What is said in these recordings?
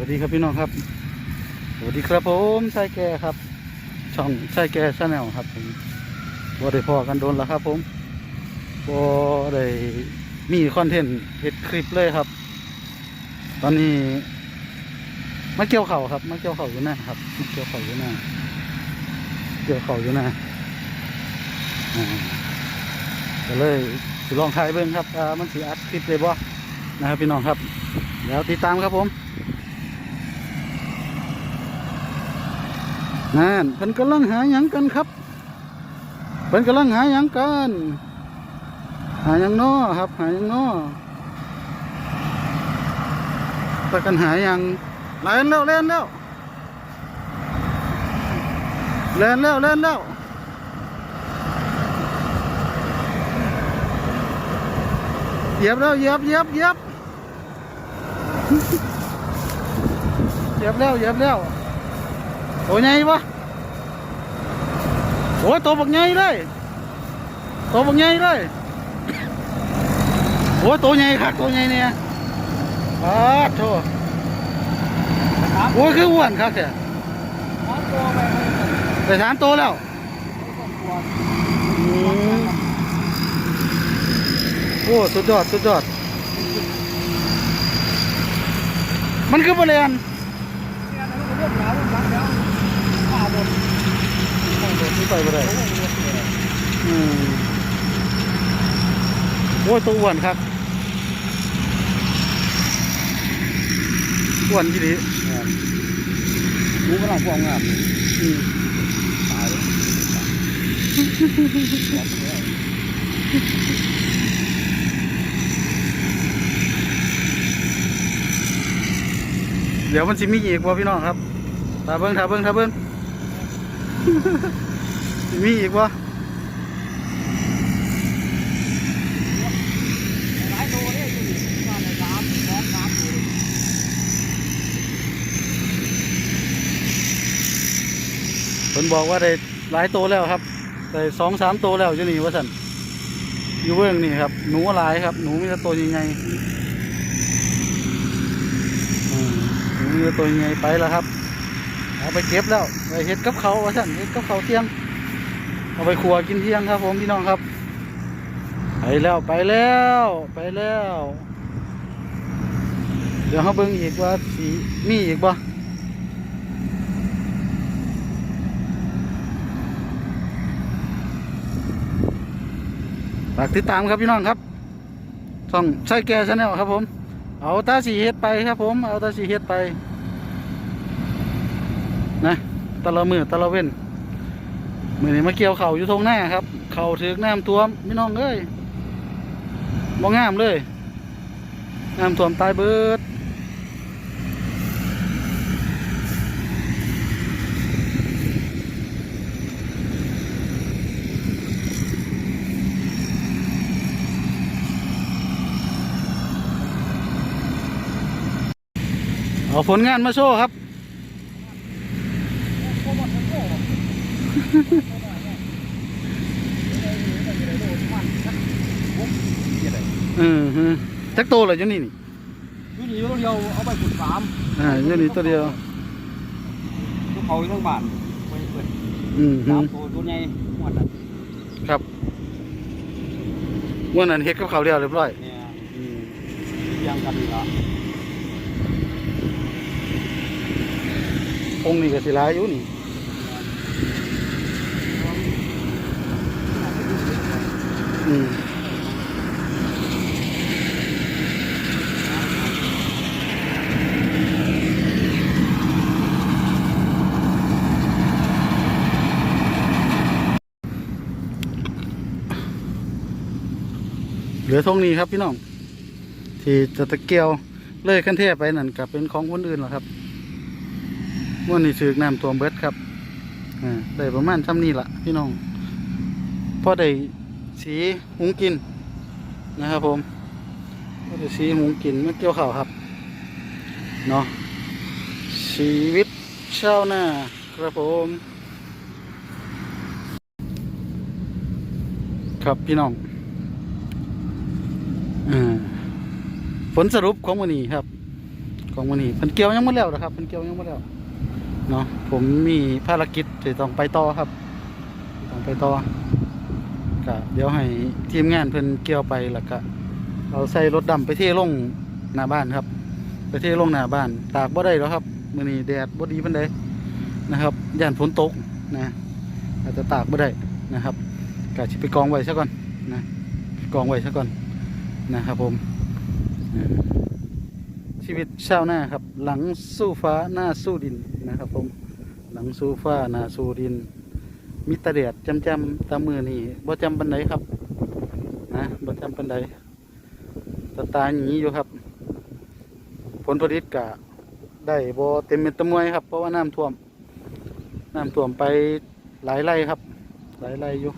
วัสดีครับพี่น้องครับ สวัสดีครับผมชายแก่ครับ ช่องชายแก่ชาแนลครับผมบ่ได้พอกันโดนแล้วครับ ผมบ่ได้มีคอนเทนต์เฮ็ดคลิปเลยครับ ตอนนี้มาเกี่ยวเข่าวครับมาเกี่ยวเข่าวอยู่หน้าครับมาเกี่ยวเข่าวอยู่หน้าเกี่ยวเข่าวอยู่หน้าอ่าก็เลยสิลองถ่ายเบิ่งครับอามันสิอัดคลิปได้บ่นะครับพี่น้องครับเดี๋ยวติดตามครับผม นั่นเพิ่นกำลังหาหยังกันครับเพิ่นกำลังหาหยังกันหาหยังน้อครับ หาหยังน้อไปกันหาหยังเล่นแล้วเล่นแล้วเล่นแล้วเล่นแล้วเหยียบแล้วเหยียบเหยียบเหยียบเหยียบแล้วเหยียบแล้ว ตัวใหญ่ปะโอ้ยตัวบักใหญ่เลยตัวบักใหญ่เลยโอ้ยตัวใหญ่ครับตัวใหญ่เนี่ยอ้าโธ่โอ้ยคืออ้วนครับเนี่ยแต่สามตัวแล้วโอ้สุดยอดสุดยอดมันคือบริเวณ ไม่ไปบ่ได้อืมโอ้ยตัวอ้วนครับอ้วนที่ดีหมูกำลังพวงงามอืมตายเลยเดี๋ยวมันสิมีอีกวะพี่น้องครับตาเบิ้งตาเบิ้งตาเบิ้งสิ มีอีกวะหลายตัวเนี่ยอยู่ว่าในสามสองสามตัวเพิ่นบอกว่าได้หลายตัวแล้วครับได้สองสามตัวแล้วอยู่นี่ว่าสันอยู่เบื้องนี่ครับ หนูหลายครับ หนูมีตัวยังไงหนูมีตัวยังไงไปแล้วครับ เอาไปเก็บแล้วไปเฮ็ดกับเขาว่าสั่นเฮ็ดกับเขาเที่ยง เอาไปครัวกินเที่ยงครับ ผมพี่น้องครับ ไปแล้วไปแล้วไปแล้ว เดี๋ยวเขาเบิ่งอีกว่าสีมีอีกบ่ฝากติดตามครับพี่น้องครับช่องใช้แก่ชาแนลครับผม เอาตาสีเฮ็ดไปครับผม เอาตาสีเฮ็ดไป นะตะละมือตะละเว้นมือนี้มาเกี่ยวเข่าอยู่ทงหน้าครับ เข่าถึกน้ำท่วมพี่น้องเอ้ยบ่งามเลยน้ำท่วมตายเบิดเอาผลงานมาโชว์ครับ โคตรโคตรมัน เออฮะจักโตเลยจังนี่นี่อยู่นี่ตัวเดียวเอาไปขุดสามอ่าจังนี่ตัวเดียวตัวเขาอยู่ทั้งบ้านไปเปิดอืมฮึสามตัวตัวใหญ่หมดอะครับวันนั้นเฮ็ดกับเขาวเรียวเรียบร้อยเนี่ยอืมเรียงกันนี่ละองค์นี้ก็สิหลายอยู่นี่อืม เหลือทงนี้ครับพี่น้อง ที่จะตะเกียวเลยขั้นเทพไปนั่นกับเป็นของคนอื่นหรอครับวันนี้ถือน้ำท่วเบิดครับอ่าได้ประมาณซ้ำนี้ละพี่น้องพอได้ สีหุงกินนะครับผมพอได้สีหุงกินเมื่อเกี่ยวข่าวครับเนาะชีวิตเชาวนาครับผมครับพี่น้องอ่าผลสรุปของวันนี้ครับ ของมื้อนี้เพิ่นเกี่ยวยังบ่แล้วนะครับเพิ่นเกี่ยวยังบ่แล้วเนาะผมมีภารกิจที่ต้องไปต่อครับ ต้องไปต่อ ก็เดี๋ยวให้ทีมงานเพิ่นเกี่ยวไปแล้วก็เอาใส่รถดำไปเทลงหน้าบ้านครับ ไปเทลงหน้าบ้าน ตากบ่ได้แล้วครับมื้อนี้แดดบ่ดีปานใดนะครับย่านฝนตกนะอาจจะตากบ่ได้นะครับก็สิไปกองไว้ซะก่อนนะกองไว้ซะก่อนนะครับผมชีวิตชาวนาครับ หลังสู้ฟ้าหน้าสู้ดินนะครับผมหลังสู้ฟ้าหน้าสู้ดิน มีตะเดียดจำจำตามือนี่บ่จำปันไดครับ นะบ่จำปันไดตาตาหนีอยู่ครับ ผลผลิตกะได้บ่เต็มเม็ดต็มวยครับ เพราะว่าน้ำท่วม น้ำท่วมไปหลายไร่ครับ หลายไร่อยู่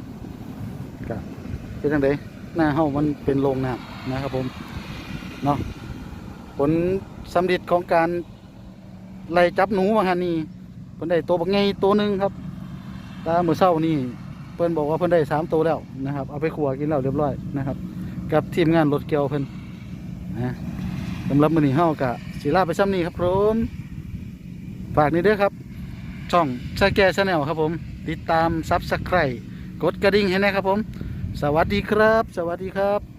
กะเป็นจังไดหน้าเฮามันเป็นโรงน้ำนะครับผม เนาะผลสำเร็จของการไล่จับหนูวาหันนี่เพิ่นได้ตัวบักไงตัวหนึ่งครับ ตาเมื่อเช้านี่เพิ่นบอกว่าเพิ่นได้สามตัวแล้วนะครับ เอาไปขัวกินแล้วเรียบร้อยนะครับ กับทีมงานรถเกียวเพิ่นนะสำหรับมือนีเฮากะศิลาไปซ้ำนี่ครับผมฝากนี่เด้อครับ ช่องชาแก่ชาแนลครับผม ติดตามซับสไครต์กดกระดิ่งให้แนะครับผม สวัสดีครับ สวัสดีครับ